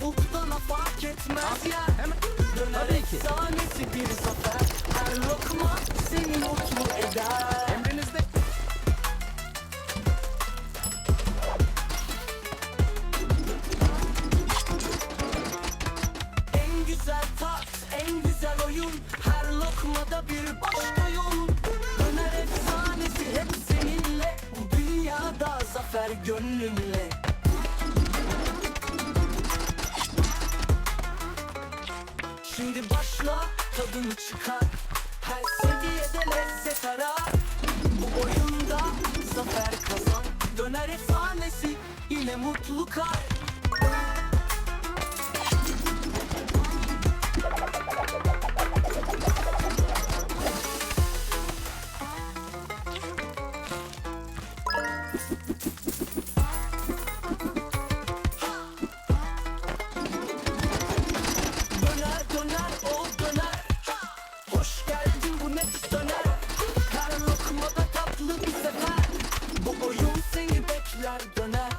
Tavuktan fark etmez yer Döner efsanesi bir zafer. Her lokma seni mutlu eder. Emrinizde. En güzel tat, en güzel oyun. Her lokmada bir başka yol Döner efsanesi hep seninle. Bu dünyada zafer gönlümle Şimdi başla tadını çıkar. Her seviyede lezzet arar. Bu oyunda zafer kazan. Döner efsanesi yine mutlu kalp döner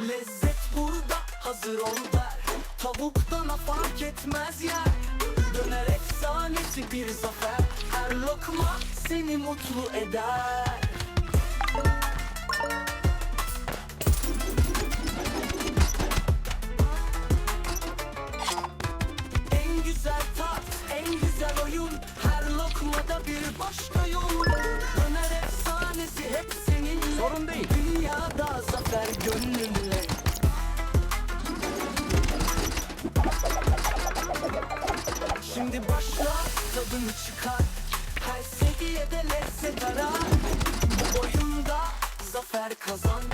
Lezzet burada hazır ol der. Tavuktan fark etmez yer. Döner efsanesi bir zafer. Her lokma seni mutlu eder. En güzel tat, en güzel oyun. Her lokmada bir başka yol. Döner efsanesi hep seninle Sorun değil. Dünyada zafer gönlünle Şimdi başla tadını çıkar. Her seviyede lezzet arar. Bu oyunda zafer kazan